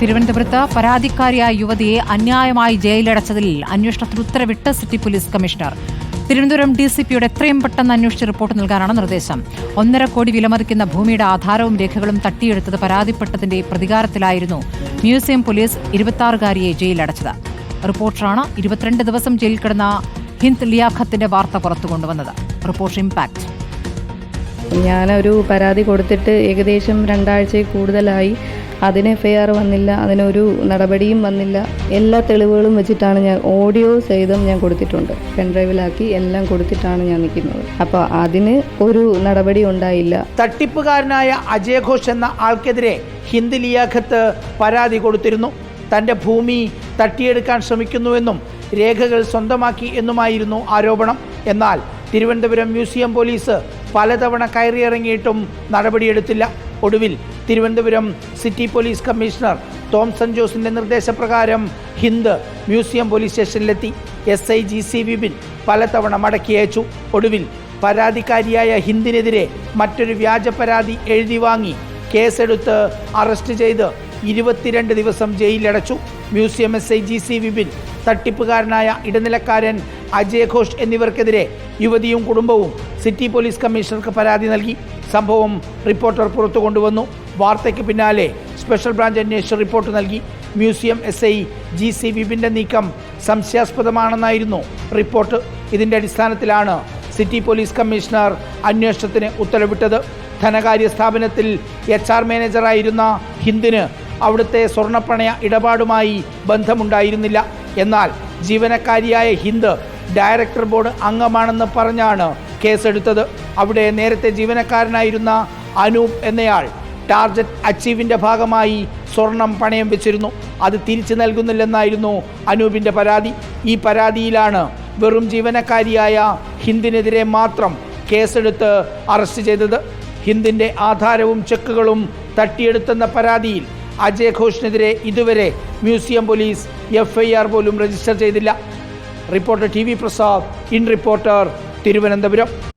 തിരുവനന്തപുരത്ത് പരാതിക്കാരിയായ യുവതിയെ അന്യായമായി ജയിലടച്ചതിൽ അന്വേഷണത്തിന് ഉത്തരവിട്ട് city police commissioner. Thiruvananthapuram D C പിയുടെ എത്രയും പെട്ടെന്ന് അന്വേഷിച്ച് റിപ്പോർട്ട് നൽകാനാണ് നിർദ്ദേശം. ഒന്നര കോടി വിലമതിക്കുന്ന ഭൂമിയുടെ ആധാരവും രേഖകളും തട്ടിയെടുത്തത് പരാതിപ്പെട്ടതിന്റെ പ്രതികാരത്തിലായിരുന്നു മ്യൂസിയം പോലീസ് ഇരുപത്തിയാറുകാരിയെ ജയിലടച്ചത് റിപ്പോർട്ടറാണ് ഇരുപത്തിരണ്ട് ദിവസം ജയിലിൽ കിടന്ന ഹിന്ദ് ലിയാഖത്തിന്റെ വാർത്ത പുറത്തു കൊണ്ടുവന്നത് റിപ്പോർട്ട് ഇമ്പാക്ട്. ഞാനൊരു പരാതി കൊടുത്തിട്ട് ഏകദേശം രണ്ടാഴ്ചയിൽ കൂടുതലായി. അതിന് എഫ് ഐ ആർ വന്നില്ല അതിനൊരു നടപടിയും വന്നില്ല. എല്ലാ തെളിവുകളും വെച്ചിട്ടാണ് ഞാൻ ഓഡിയോ സഹിതം ഞാൻ കൊടുത്തിട്ടുണ്ട്. പെൻഡ്രൈവിലാക്കി എല്ലാം കൊടുത്തിട്ടാണ് ഞാൻ നിൽക്കുന്നത്. അപ്പോൾ അതിന് ഒരു നടപടി ഉണ്ടായില്ല. തട്ടിപ്പുകാരനായ അജയ് ഘോഷ് എന്ന ആൾക്കെതിരെ ഹിന്ദ് ലിയാഖത്ത് പരാതി കൊടുത്തിരുന്നു. തന്റെ ഭൂമി തട്ടിയെടുക്കാൻ ശ്രമിക്കുന്നുവെന്നും രേഖകൾ സ്വന്തമാക്കി എന്നുമായിരുന്നു ആരോപണം. എന്നാൽ തിരുവനന്തപുരം മ്യൂസിയം പോലീസ് പലതവണ കയറിയിറങ്ങിയിട്ടും നടപടിയെടുത്തില്ല. ഒടുവിൽ Thiruvananthapuram city police commissioner Thomson ജോസിന്റെ നിർദ്ദേശപ്രകാരം ഹിന്ദ് മ്യൂസിയം പോലീസ് സ്റ്റേഷനിലെത്തി. S I G C Vipin പലതവണ മടക്കി അയച്ചു ഒടുവിൽ പരാതിക്കാരിയായ ഹിന്ദിനെതിരെ മറ്റൊരു വ്യാജ പരാതി എഴുതി വാങ്ങി. കേസെടുത്ത് അറസ്റ്റ് ചെയ്ത് ഇരുപത്തിരണ്ട് ദിവസം ജയിലിലടച്ചു. Museum S I G C Vipin തട്ടിപ്പുകാരനായ ഇടനിലക്കാരൻ അജയ് ഘോഷ് എന്നിവർക്കെതിരെ യുവതിയും കുടുംബവും സിറ്റി പോലീസ് കമ്മീഷണർക്ക് പരാതി നൽകി. സംഭവം റിപ്പോർട്ടർ പുറത്തു കൊണ്ടുവന്നു വാർത്തയ്ക്ക് പിന്നാലെ സ്പെഷ്യൽ ബ്രാഞ്ച് അന്വേഷണ റിപ്പോർട്ട് നൽകി. Museum S I G C വിപിന്റെ നീക്കം സംശയാസ്പദമാണെന്നായിരുന്നു റിപ്പോർട്ട്. ഇതിന്റെ അടിസ്ഥാനത്തിലാണ് സിറ്റി പോലീസ് കമ്മീഷണർ അന്വേഷണത്തിന് ഉത്തരവിട്ടത്. ധനകാര്യ സ്ഥാപനത്തിൽ എച്ച് ആർ മാനേജറായിരുന്ന ഹിന്ദിന് അവിടുത്തെ സ്വർണപ്പണയ ഇടപാടുമായി ബന്ധമുണ്ടായിരുന്നില്ല. എന്നാൽ ജീവനക്കാരിയായ ഹിന്ദ് ഡയറക്ടർ ബോർഡ് അംഗമാണെന്ന് പറഞ്ഞാണ് കേസെടുത്തത്. അവിടെ നേരത്തെ ജീവനക്കാരനായിരുന്ന അനൂപ് എന്നയാൾ ടാർജറ്റ് അച്ചീവിന്റെ ഭാഗമായി സ്വർണം പണയം വെച്ചിരുന്നു. അത് തിരിച്ചു നൽകുന്നില്ലെന്നായിരുന്നു അനൂപിന്റെ പരാതി. ഈ പരാതിയിലാണ് വെറും ജീവനക്കാരിയായ ഹിന്ദിനെതിരെ മാത്രം കേസെടുത്ത് അറസ്റ്റ് ചെയ്തത്. ഹിന്ദിന്റെ ആധാരവും ചെക്കുകളും തട്ടിയെടുത്തെന്ന പരാതിയിൽ അജയ് ഘോഷിനെതിരെ ഇതുവരെ മ്യൂസിയം പോലീസ് എഫ്ഐആർ പോലും രജിസ്റ്റർ ചെയ്തില്ല. Reporter T V Prasad in reporter Thiruvananthapuram.